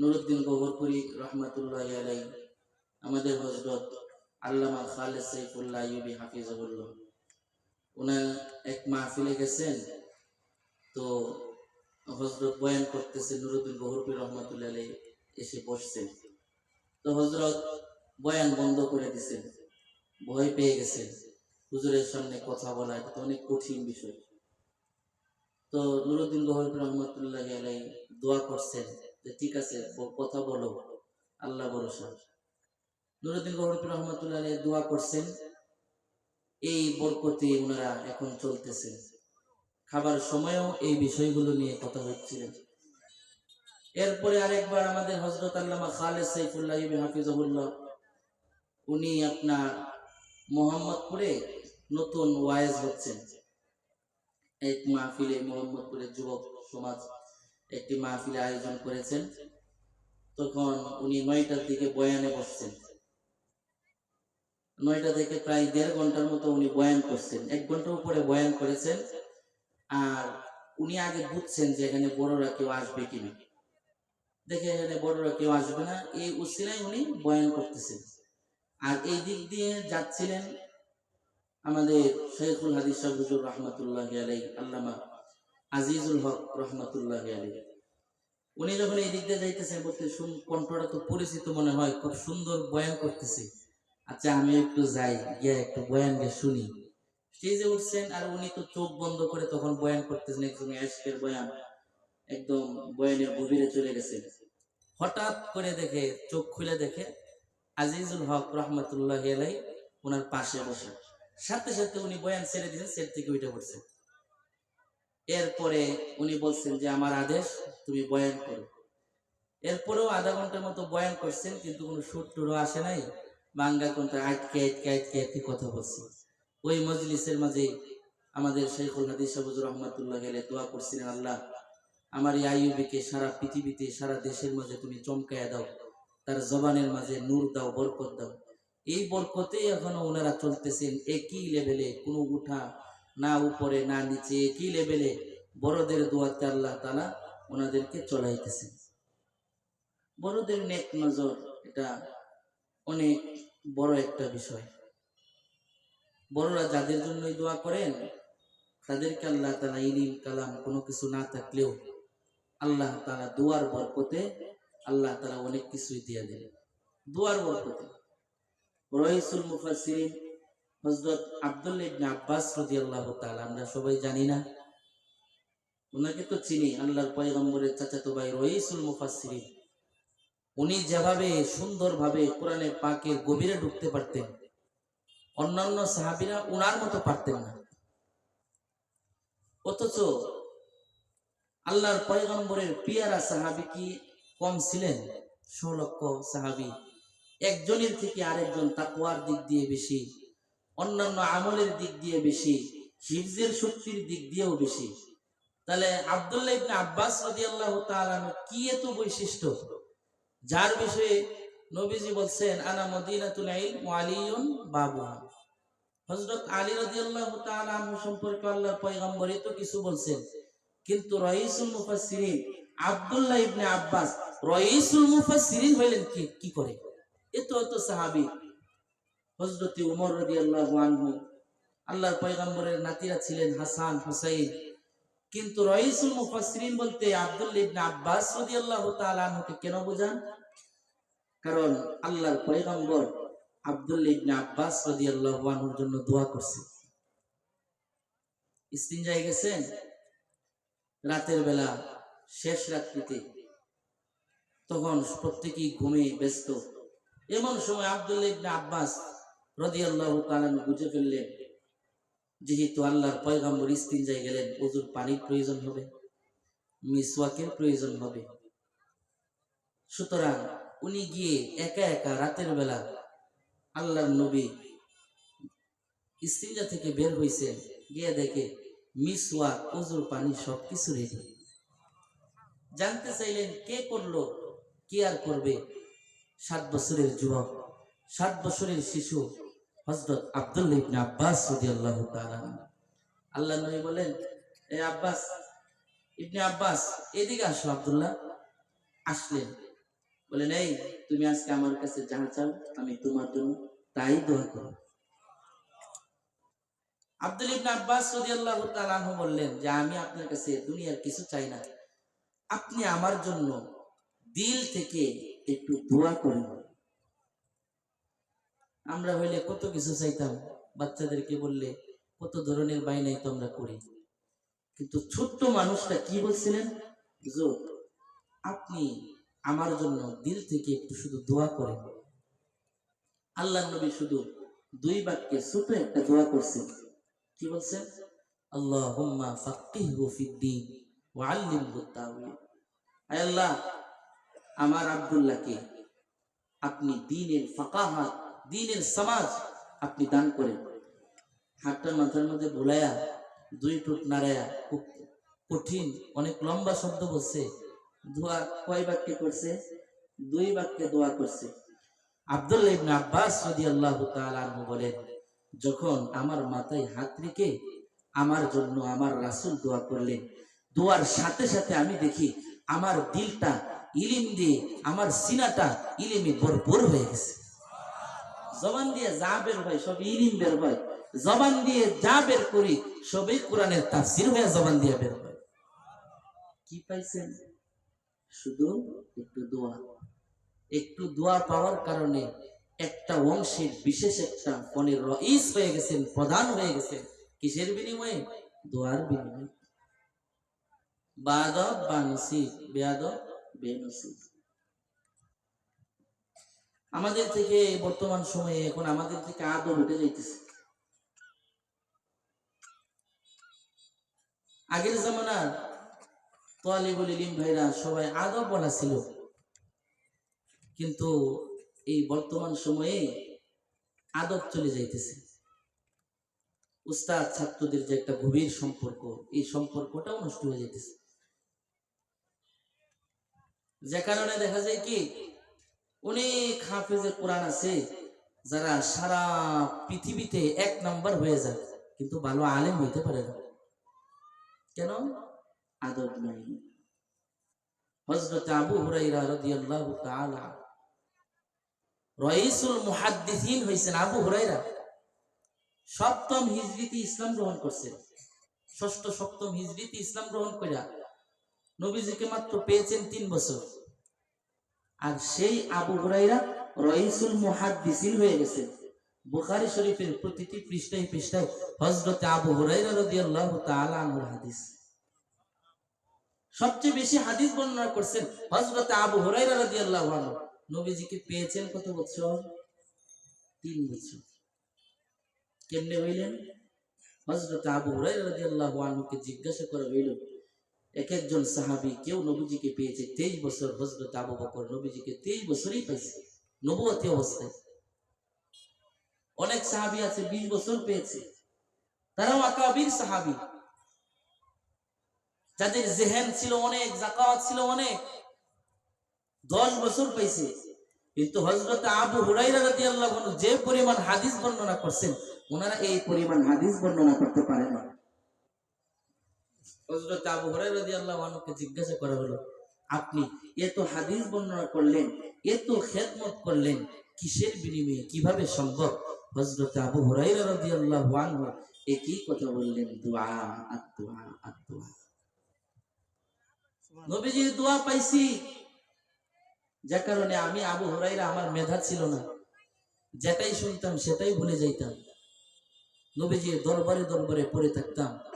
নুরুদ্দিন গহরপুরি রহমাতুল্লাহ আলাই আমাদের হজরত আল্লামা খালেদ সাইফুল্লাহ ইউবি হাফিজাবুল্লাহ ওনার এক মাহফিলে গেছেন, তো হজরত বয়ান করতেছে নুরুদ্দিন গহরপুরি রহমাতুল্লাহ আলাই এসে বসছেন। তো হজরত বয়ান বন্ধ করে দিছেন, ভয় পেয়ে গেছেন, হুজুরের সামনে কথা বলা এটা অনেক কঠিন বিষয়। তো নুরুদ্দিন গহরপুর রহমতুল্লাহ আলাই দোয়া করছেন। ঠিক আছে কথা বলো। আল্লাহ ভরসা। নুরুদ্দিন গহরপুর রহমতুল্লাহ দোয়া করছেন, এই বরকতে ওনারা এখন চলতেছে খাবার সময়ও এই বিষয়গুলো নিয়ে কথা হচ্ছিলেন এরপরে আরেকবার আমাদের হজরত আল্লামা খালেদ সাইফুল্লাহ হাফিজাহুল্লাহ, উনি আপনার মোহাম্মদপুরে নতুন ওয়াইজ হচ্ছেন। এক মাহফিলে মোহাম্মদপুরের যুবক সমাজ একটি মাহফিলে আয়োজন করেছেন, তখন উনি নয়টার দিকে বয়ানে বসছেন। নয়টা থেকে প্রায় দেড় ঘণ্টার মতো উনি বয়ান করছেন। এক ঘণ্টার উপরে বয়ান করেছেন, আর উনি আগে বুঝছেন যে এখানে বড়রা কেউ আসবে কিনা দেখে এখানে বড়রা কেউ আসবে না, এই উসিলায় উনি বয়ান করতেছেন। আর এই দিক দিয়ে যাচ্ছিলেন আমাদের শেখুল হাদিস সাহেব হুজুর রহমতুল্লাহ আলাই আল্লামা আজিজুল হক রহমতুল্লাহ আলাই উনি যখন এই দিক দিয়ে যাইতেছেন বলতে শুন কণ্ঠটা তো পরিচিত মনে হয়, খুব সুন্দর বয়ান করতেছে। আচ্ছা আমি একটু যাই, গিয়ে একটু বয়ান গিয়ে শুনি। স্টেজে উঠছেন আর উনি তো চোখ বন্ধ করে তখন বয়ান করতেছেন, একদম অ্যাশকের বয়ান। একদম বয়ানের গভীরে চলে গেছে। হঠাৎ করে দেখে, চোখ খুলে দেখে আজিজুল হক রহমতুল্লাহ আলাই ওনার পাশে বসে। সাথে সাথে উনি বয়ান ছেড়ে দিয়েছেন, সেট থেকে উঠে পড়ছেন এরপরে উনি বলছেন যে, আমার আদেশ, তুমি বয়ান করো। এরপরেও আধা ঘণ্টার মতো বয়ান করছেন, কিন্তু কোনো সুর টুরও আসে নাই। বাঙ্গা কোনটা আটকে আটকে আটকে আটকে কথা বলছে। ওই মজলিসের মাঝে আমাদের শেখুল হাদিস সাবুজুর রহমাতুল্লাহ গেলে দোয়া করছিলেন, আল্লাহ, আমার এই আইয়ুবিকে সারা পৃথিবীতে, সারা দেশের মাঝে তুমি চমকায়া দাও। তার জবানের মাঝে নূর দাও, বরকত দাও। এই বরকতে এখনও ওনারা চলতেছেন একই লেভেলে কোনো উঠা না উপরে, না নিচে একই লেভেলে? বড়দের দোয়াতে আল্লাহ তালা ওনাদেরকে চলাইতেছেন বড়দের নেক নজর, এটা অনেক বড় একটা বিষয়। বড়রা যাদের জন্যই দোয়া করেন, তাদেরকে আল্লাহ তালা ইলিম, কালাম কোনো কিছু না থাকলেও আল্লাহ তালা দোয়ার বরকতে আল্লাহ তালা অনেক কিছুই দিয়ে দেন। দোয়ার বরকতে। রহিসুল মুফাসিরিন হজরত আব্দুল্লাহ ইবনে আব্বাস রাদিয়াল্লাহু তাআলা, আমরা সবাই জানি না। ওনাকে তো চিনি, আল্লাহর পয়গম্বরের চাচাতো ভাই রহিসুল মুফাসিরিন উনি যেভাবে সুন্দরভাবে কোরআনে পাকের গভীরে ঢুকতে পারতেন, অন্যান্য সাহাবীরা উনার মতো পারতেন না। অথচ আল্লাহর পয়গম্বরের পিয়ারা সাহাবি কি কম ছিলেন? ষোলক্ষ সাহাবি। একজনের থেকে আরেকজন তাকুয়ার দিক দিয়ে বেশি। অন্যান্য আমলের দিক দিয়ে বেশি, হিফজের শক্তির দিক দিয়েও বেশি। তাহলে আব্দুল্লাহ ইবনে আব্বাস রাদিয়াল্লাহু তাআলা কি এত বৈশিষ্ট্য? যার বিষয়ে নবীজি বলছেন, আনা মদিনাতুল ইলম ওয়া আলিয়ুন বাবুহা হযরত আলী রাদিয়াল্লাহু তাআলা আনহু সম্পর্কে আল্লাহর পয়গম্বর তো কিছু বলছেন। কিন্তু রাইসুল মুফাসসিরিন, আব্দুল্লাহ ইবনে আব্বাস রাইসুল মুফাসসিরিন হইলেন কি? কি করে? এত এত সাহাবী হযরত উমর রাদিয়াল্লাহু আনহু। আল্লাহর পয়গম্বরের নাতিরা ছিলেন হাসান, হুসাইন। কিন্তু রাইসুল মুফাসসিরিন বলতে আব্দুল্লাহ ইবনে আব্বাস রাদিয়াল্লাহু তাআলা আনহুকে কেন বোঝান? কারণ আল্লাহর পয়গম্বর আব্দুল্লাহ ইবনে আব্বাস রাদিয়াল্লাহু আনহুর জন্য দোয়া করছে। ইস্তিনজায় গেছেন? রাতের বেলা, শেষ রাত্রিতে। তখন প্রত্যেকেই ঘুমে ব্যস্ত। এমন সময় আব্দুল্লাহ ইবনে আব্বাস রাদিয়াল্লাহু তাআলা বুঝে ফেললেন যেহেতু আল্লাহর পয়গম্বর ইস্তিনজায় গেলেন, ওজুর পানির প্রয়োজন হবে, মিসওয়াকের প্রয়োজন হবে। সুতরাং উনি গিয়ে একা একা রাতের বেলা আল্লাহর নবী ইস্তিনজা থেকে বের হইছেন গিয়ে দেখে মিসওয়াক, ওজুর পানি সবকিছু রেডি জানতে চাইলেন কে করল, কে আর করবে সাত বছরের যুবক? সাত বছরের শিশু হজরত আব্দুল্লাহ ইবনে আব্বাস তাআলা আল্লাহ নবী বলেন, এ আব্বাস, ইবনে আব্বাস, এদিকে আসো আব্দুল্লাহ। আসলেন। বলেন, এই, তুমি আজকে আমার কাছে যাহা চাও আমি তোমার জন্য তাই দোয়া করো আব্দুল ইবনে আব্বাস রাদিয়াল্লাহু তাআলা বললেন যে, আমি আপনার কাছে দুনিয়ার কিছু চাই না। আপনি আমার জন্য দিল থেকে একটু দোয়া করেন। আমরা হইলে কত কিছু চাইতাম। বাচ্চাদেরকে বললে, কত ধরনের বাইনাই তো আমরা করি? কিন্তু ছোট্ট মানুষটা কি বলছিলেন? আপনি আমার জন্য দিল থেকে একটু শুধু দোয়া করেন। আল্লাহ নবী শুধু দুই বাক্যে ছোট একটা দোয়া করছেন কি বলছেন? আয় আল্লাহ, আমার আব্দুল্লাহকে আপনি দিনের ফাকাহাত দিনের সমাজ আপনি দান করেন। হাতটা মাথার মধ্যে ভুলায়া দুই টুট নাড়ায়া, খুব কঠিন, অনেক লম্বা শব্দ বলছে। দোয়া কয় বাক্যে করছে? দুই বাক্যে দোয়া করছে। আব্দুল্লাহ ইবনে আব্বাস রাদিয়াল্লাহু তাআলা বলেন, যখন আমার মাথায় হাত রেখে আমার জন্য আমার রাসূল দোয়া করলেন, দোয়ার সাথে সাথে আমি দেখি আমার দিলটা ইলিম দিয়ে, আমার সিনাটা ইলিমে ভরপুর হয়ে গেছে। জবান দিয়ে যা বের হয়, সব ইলিম বের হয়। জবান দিয়ে যা বের করি, সবই কোরআনের তাফসির হয়ে জবান দিয়ে বের হয়। কি পাইছেন? শুধু একটু দোয়া। একটু দোয়া পাওয়ার কারণে একটা অংশের বিশেষ একটা ফোনের রইস হয়ে গেছেন, প্রধান হয়ে গেছেন। কিসের বিনিময়ে? দোয়ার বিনিময়ে। বাদব বা নসিব বেয়াদব আমাদের থেকে বর্তমান সময়ে এখন আমাদের থেকে আদব উঠে যাইতেছে। আগের জামানার তোয়ালিবুল ইলিম ভাইরা সবাই আদব বলা ছিল। কিন্তু এই বর্তমান সময়ে আদব চলে যাইতেছে। উস্তাদ ছাত্রদের যে একটা গভীর সম্পর্ক, এই সম্পর্কটাও নষ্ট হয়ে যাইতেছে। যে কারণে দেখা যায় কি অনেক হাফেজে কোরআন আছে, যারা সারা পৃথিবীতে এক নাম্বার হয়ে যায়, কিন্তু ভালো আলেম হইতে পারে না। কেন? আদব নাই। হযরত আবু হুরাইরা হইছেন আবু হুরাইরা সপ্তম হিজরিতে ইসলাম গ্রহণ করছেন ষষ্ঠ, সপ্তম হিজরিতে ইসলাম গ্রহণ করিয়া নবীজিকে মাত্র পেয়েছেন তিন বছর। আর সেই আবু হুরাইরা রইসুল মুহাদ্দিসিন হয়ে গেছে। বুখারী শরীফের প্রতিটি পৃষ্ঠায় পৃষ্ঠায় হযরত আবু হুরাইরা রাদিয়াল্লাহু তাআলা আনহুর হাদিস। সবচেয়ে বেশি হাদিস বর্ণনা করছেন হযরত আবু হুরাইরা রাদিয়াল্লাহু আনহু। নবীজিকে পেয়েছেন কত বছর? তিন বছর। কেমনে হইলেন? হযরত আবু হুরাইরা রাদিয়াল্লাহু আনহুকে জিজ্ঞাসা করা হইল এক একজন সাহাবী কেউ নবীজিকে পেয়েছে তেইশ বছর হযরত আবু বকর নবীজিকে তেইশ বছরই পাইছে নবুয়তি অবস্থায়। অনেক সাহাবী আছে, বিশ বছর পেয়েছে। তারাও আকাবির সাহাবী। যাদের জেহেন ছিল অনেক, জাকাত ছিল অনেক, দশ বছর পাইছে। কিন্তু হজরত আবু হুরাইরা আনহু যে পরিমাণ হাদিস বর্ণনা করছেন, ওনারা এই পরিমাণ হাদিস বর্ণনা করতে পারে না। হজরত আবু আনহুকে জিজ্ঞাসা করা হলো আপনি এত হাদিস বর্ণনা করলেন এত খেদমত করলেন কিসের বিনিময়ে কীভাবে সম্ভব? হজরত আবু হুরাইরা রাদিয়াল্লাহু আনহু একই কথা বললেন দোয়া আর দোয়া আর দোয়া নবীজির দোয়া পাইছি। যে কারণে আমি আবু হরাইরা আমার মেধা ছিল না। যেটাই শুনতাম সেটাই ভুলে যাইতাম। নবীজির দরবারে দরবারে পড়ে থাকতাম।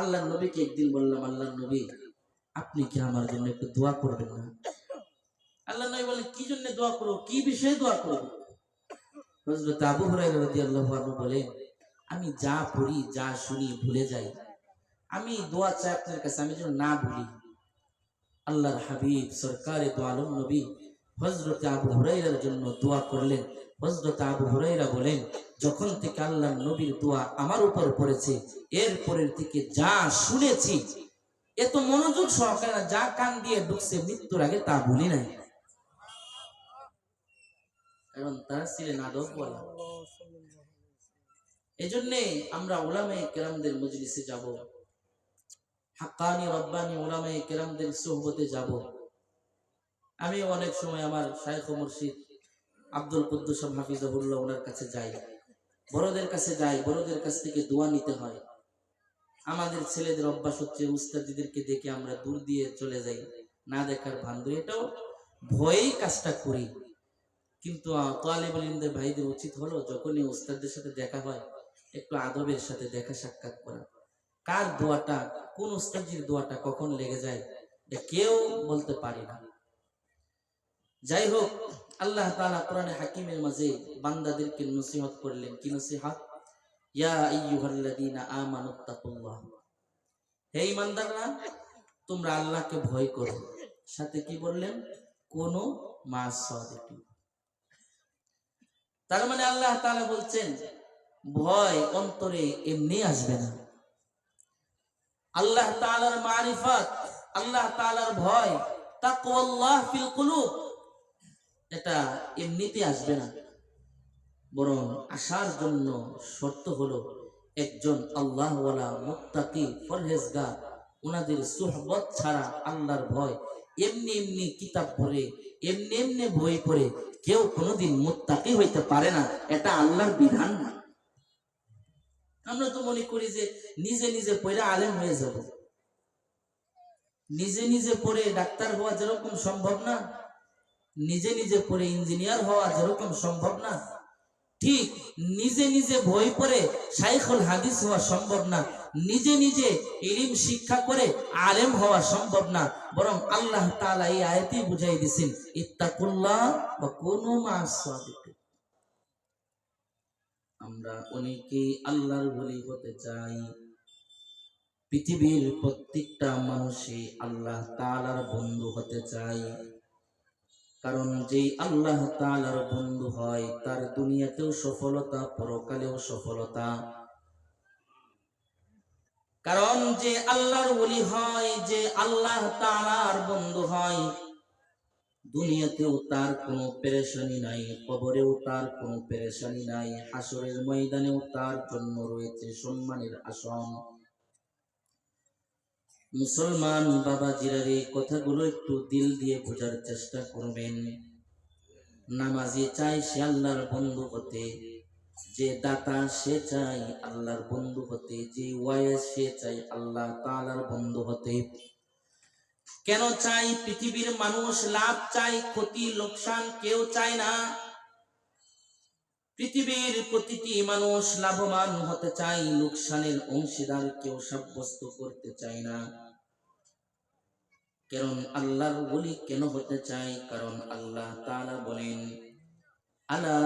আল্লাহ নবীকে একদিন বললাম আল্লাহ নবী, আপনি কি আমার জন্য একটু দোয়া করবেন না? আল্লাহ নবী বলেন কি জন্য দোয়া করব? কি বিষয়ে দোয়া করব? হযরত আবু রাদিয়াল্লাহু বলেন, আমি যা পড়ি, যা শুনি ভুলে যাই। আমি দোয়া চাই আপনার কাছে, আমি যেন না ভুলি। আল্লাহর হাবিব, সরকারে দো আলম নবী হজরত আবু হুরাইরার জন্য দোয়া করলেন। হজরত আবু হুরাইরা বলেন যখন থেকে আল্লাহ নবীর দোয়া আমার উপর পড়েছে, এর পরের থেকে যা শুনেছি, এত মনোযোগ সহকারে যা কান দিয়ে ঢুকছে, মৃত্যুর আগে তা ভুলি নাই। এজন্যে আমরা আমি অনেক সময় আমার শাইখ মুর্শিদ আব্দুল কুদ্দুস হাফিজাহুল্লাহ ওনার কাছে যাই। বড়দের কাছে যাই, বড়দের কাছ থেকে দোয়া নিতে হয়। আমাদের ছেলেদের অভ্যাস হচ্ছে উস্তাদিদেরকে দেখে আমরা দূর দিয়ে চলে যাই, না দেখার ভান্ডু এটাও ভয়েই কাজটা করি। কিন্তু তোয়ালিবুল ভাইদের উচিত হলো যখনই উস্তাদদের সাথে দেখা হয়, একটু আদবের সাথে দেখা সাক্ষাৎ করা। কার দোয়াটা, কোন উস্তাদির দোয়াটা কখন লেগে যায় কেউ বলতে পারে না। যাই হোক আল্লাহ তাআলা কোরআনে হাকিমের মাঝে বান্দাদেরকে নসিহত করলেন। কি নসিহত? ইয়া আইয়ুহাল্লাযীনা আমানুত্তাকুল্লাহ হে ঈমানদাররা, তোমরা আল্লাহকে ভয় করো। সাথে কি বললেন? কোন মাসাদিকি তার মানে আল্লাহ তাআলা বলছেন, ভয় অন্তরে এমনি আসবে না। আল্লাহ তাআলার মারিফাত, আল্লাহ তাআলার ভয়, তাকওয়াল্লাহ ফিল কুলুব। এটা এমনিতে আসবে না। বরং আসার জন্য শর্ত হলো একজন আল্লাহওয়ালা মুত্তাকি পরহেজগার। ওনাদের সুহবত ছাড়া আল্লাহর ভয় এমনি এমনি কিতাব পড়ে, এমনি এমনি বই পড়ে, কেউ কোনোদিন মুত্তাকি হইতে পারে না। এটা আল্লাহর বিধান না। আমরা তো মনে করি যে নিজে নিজে পড়ে আলেম হয়ে যাব। নিজে নিজে পড়ে ডাক্তার হওয়া যেরকম সম্ভব না নিজে নিজে পড়ে ইঞ্জিনিয়ার হওয়া যেরকম সম্ভব না, ঠিক নিজে নিজে বই পড়ে শাইখুল হাদিস হওয়া সম্ভব না, নিজে নিজে ইলিম শিক্ষা করে আলেম হওয়া সম্ভব না, বরং আল্লাহ তাআলা এই আয়াতেই বুঝাই দিছেন ইত্তাকুল্লাহ বা কুনু। আমরা অনেকেই আল্লাহর বলি হতে চাই, পৃথিবীর প্রত্যেকটা মানুষই আল্লাহ তালার বন্ধু হতে চায় কারণ যেই আল্লাহ তাআলার বন্ধু হয়, তার দুনিয়াতেও সফলতা, পরকালেও সফলতা। কারণ যে আল্লাহর ওলি হয়, যে আল্লাহ তাআলার বন্ধু হয়, দুনিয়াতেও তার কোনো পেরেশানি নাই, কবরেও তার কোনো পেরেশানি নাই হাসরের ময়দানেও তার জন্য রয়েছে সম্মানের আসন। মুসলমান বাবা জিরার এই কথাগুলো একটু দিল দিয়ে বোঝার চেষ্টা করবেন। নামাজি চাই সে আল্লাহর বন্ধু হতে, যে দাতা সে চাই আল্লাহর বন্ধু হতে, যে ওয়াইস সে চাই আল্লাহ তাআলার বন্ধু হতে। কেন চাই পৃথিবীর মানুষ? লাভ চাই ক্ষতি, লোকসান কেউ চায় না। পৃথিবীর প্রতিটি মানুষ লাভবান হতে চায়, লোকসানের অংশীদার কেউ সাব্যস্ত করতে চায় না। কারণ আল্লাহর বলি কেন হতে চাই কারণ আল্লাহ তাআলা বলেন, আলা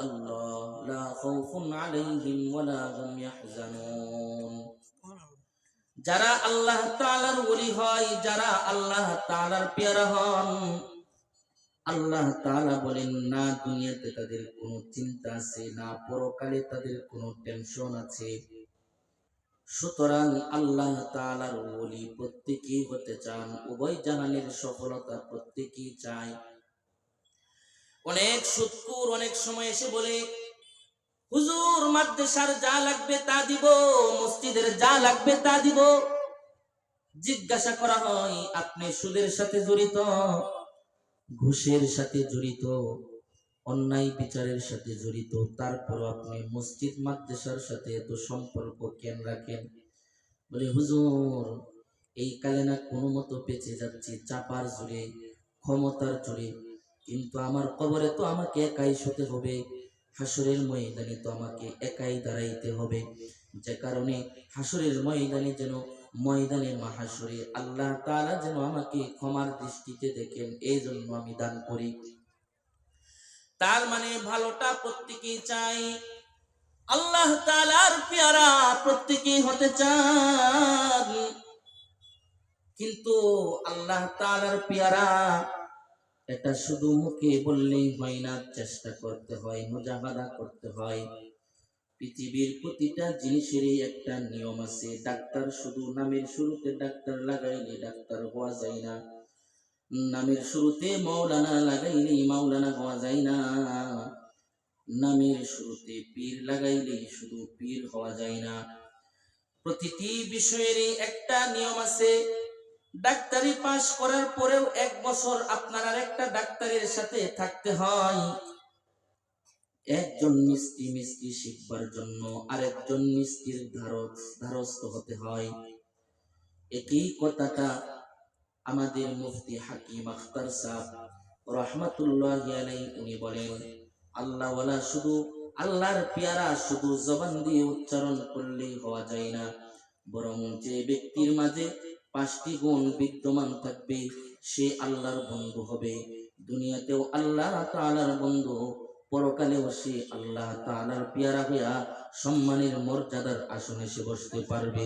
আল্লাহ যারা আল্লাহ তাআলার ওলি হয়, যারা আল্লাহ তাআলার পেয়ারা হন আল্লাহ তাআলা বলেন, না, দুনিয়াতে তাদের কোনো চিন্তা আছে, না পরকালে তাদের কোনো টেনশন আছে। সুতরাং আল্লাহ তাআলার ওলি প্রত্যেকেই হতে চান, উভয় জাহানের সফলতা প্রত্যেকেই চায়। অনেক সুৎকুর অনেক সময় এসে বলে, হুজুর, মাদ্রাসার যা লাগবে তা দিব, মসজিদের যা লাগবে তা দিব। জিজ্ঞাসা করা হয়, আপনি সুদের সাথে জড়িত? ঘুষের সাথে জড়িত, অন্যায় বিচারের সাথে জড়িত তারপরও আপনি মসজিদ মাদ্রাসার সাথে এত সম্পর্ক কেন রাখেন? বলে, হুজুর, এই কালে না কোনো মতো বেঁচে যাচ্ছি, চাপার জোরে, ক্ষমতার জোরে। কিন্তু আমার কবরে তো আমাকে একাই শুতে হবে, হাসরের ময়দানে তো আমাকে একাই দাঁড়াইতে হবে। যে কারণে হাসরের ময়দানে যেন ময়দানে মাহাসরে আল্লাহ তাআলা যেন আমাকে ক্ষমার দৃষ্টিতে দেখেন এই জন্য আমি দান করি। তার মানে ভালোটা প্রত্যেকেই চাই আল্লাহ তাআলার পেয়ারা প্রত্যেকেই হতে চান। কিন্তু আল্লাহ তালার পেয়ারা এটা শুধু মুখে বললেই হয় না, চেষ্টা করতে হয়, মুজাহাদা করতে হয়। পৃথিবীর প্রতিটা জিনিসেরই একটা নিয়ম আছে। ডাক্তার শুধু নামের শুরুতে ডাক্তার লাগাইলে ডাক্তার হওয়া যায় না। নামের শুরুতে মাওলানা লাগাইলে মাওলানা হওয়া যায় না। নামের শুরুতে পীর লাগাইলেই শুধু পীর হওয়া যায় না। প্রতিটি বিষয়েরই একটা নিয়ম আছে। ডাক্তারি পাশ করার পরেও এক বছর আপনার আর একটা ডাক্তারের সাথে থাকতে হয়। একজন মিস্ত্রি মিষ্টি শিখবার জন্য আরেকজন মিস্ত্রির ধারক ধারস্থ হতে হয়। একই কথাটা আমাদের মুফতি হাকিম আখতার সাহ রহমাতুল্লাহ উনি বলেন, আল্লাহ শুধু আল্লাহর পেয়ারা, শুধু জবান দিয়ে উচ্চারণ করলেই হওয়া যায় না। বরং যে ব্যক্তির মাঝে পাঁচটি গুণ বিদ্যমান থাকবে, সে আল্লাহর বন্ধু হবে। দুনিয়াতেও আল্লাহ তাআলার বন্ধু পরকালেও বসে আল্লাহ তালার পিয়ারা হইয়া সম্মানের মর্যাদার আসনে সে বসতে পারবে।